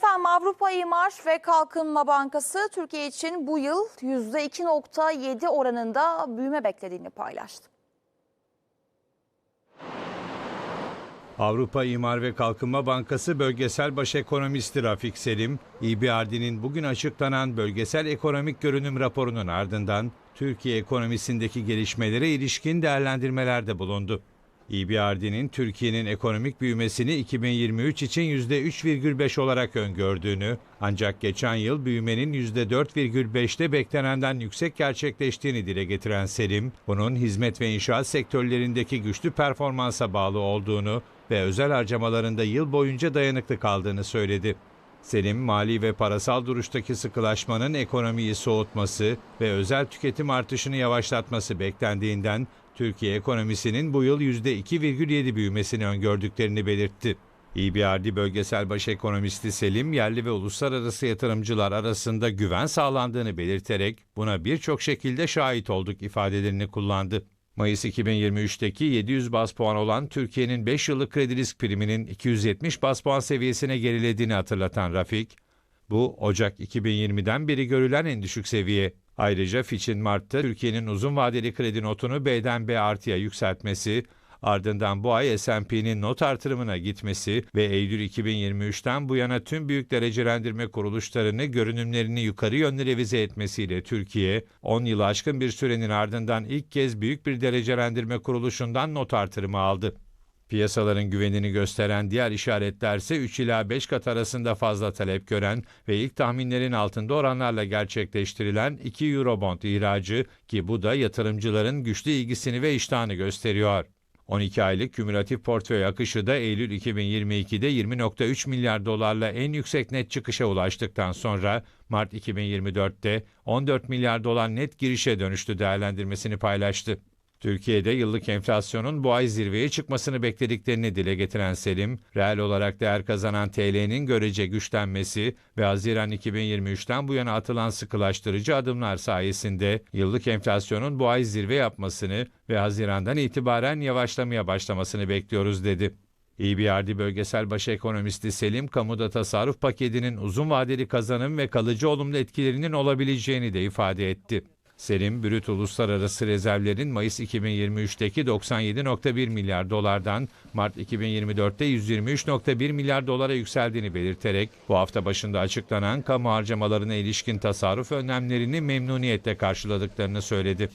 Efendim Avrupa İmar ve Kalkınma Bankası Türkiye için bu yıl %2.7 oranında büyüme beklediğini paylaştı. Avrupa İmar ve Kalkınma Bankası Bölgesel Baş Ekonomisti Rafik Selim, İBRD'nin bugün açıklanan Bölgesel Ekonomik Görünüm raporunun ardından Türkiye ekonomisindeki gelişmelere ilişkin değerlendirmelerde bulundu. İBRD'nin Türkiye'nin ekonomik büyümesini 2023 için %3,5 olarak öngördüğünü, ancak geçen yıl büyümenin %4,5'te beklenenden yüksek gerçekleştiğini dile getiren Selim, bunun hizmet ve inşaat sektörlerindeki güçlü performansa bağlı olduğunu ve özel harcamalarında yıl boyunca dayanıklı kaldığını söyledi. Selim, mali ve parasal duruştaki sıkılaşmanın ekonomiyi soğutması ve özel tüketim artışını yavaşlatması beklendiğinden Türkiye ekonomisinin bu yıl %2,7 büyümesini öngördüklerini belirtti. İBRD Bölgesel Baş Ekonomisti Selim, yerli ve uluslararası yatırımcılar arasında güven sağlandığını belirterek buna birçok şekilde şahit olduk ifadelerini kullandı. Mayıs 2023'teki 700 bas puan olan Türkiye'nin 5 yıllık kredi risk priminin 270 bas puan seviyesine gerilediğini hatırlatan Rafik, bu Ocak 2020'den beri görülen en düşük seviye. Ayrıca Fitch'in Mart'ta Türkiye'nin uzun vadeli kredi notunu B'den B artıya yükseltmesi, ardından bu ay S&P'nin not artırımına gitmesi ve Eylül 2023'ten bu yana tüm büyük derecelendirme kuruluşlarını görünümlerini yukarı yönlü revize etmesiyle Türkiye, 10 yılı aşkın bir sürenin ardından ilk kez büyük bir derecelendirme kuruluşundan not artırımı aldı. Piyasaların güvenini gösteren diğer işaretler ise 3 ila 5 kat arasında fazla talep gören ve ilk tahminlerin altında oranlarla gerçekleştirilen 2 Eurobond ihracı ki bu da yatırımcıların güçlü ilgisini ve iştahını gösteriyor. 12 aylık kümülatif portföy akışı da Eylül 2022'de 20.3 milyar dolarla en yüksek net çıkışa ulaştıktan sonra Mart 2024'te 14 milyar dolar net girişe dönüştü değerlendirmesini paylaştı. Türkiye'de yıllık enflasyonun bu ay zirveye çıkmasını beklediklerini dile getiren Selim, reel olarak değer kazanan TL'nin görece güçlenmesi ve Haziran 2023'ten bu yana atılan sıkılaştırıcı adımlar sayesinde yıllık enflasyonun bu ay zirve yapmasını ve Haziran'dan itibaren yavaşlamaya başlamasını bekliyoruz dedi. EBRD Bölgesel Baş Ekonomisti Selim, kamuda tasarruf paketinin uzun vadeli kazanım ve kalıcı olumlu etkilerinin olabileceğini de ifade etti. Selim, brüt uluslararası rezervlerin Mayıs 2023'teki 97.1 milyar dolardan Mart 2024'te 123.1 milyar dolara yükseldiğini belirterek bu hafta başında açıklanan kamu harcamalarına ilişkin tasarruf önlemlerini memnuniyetle karşıladıklarını söyledi.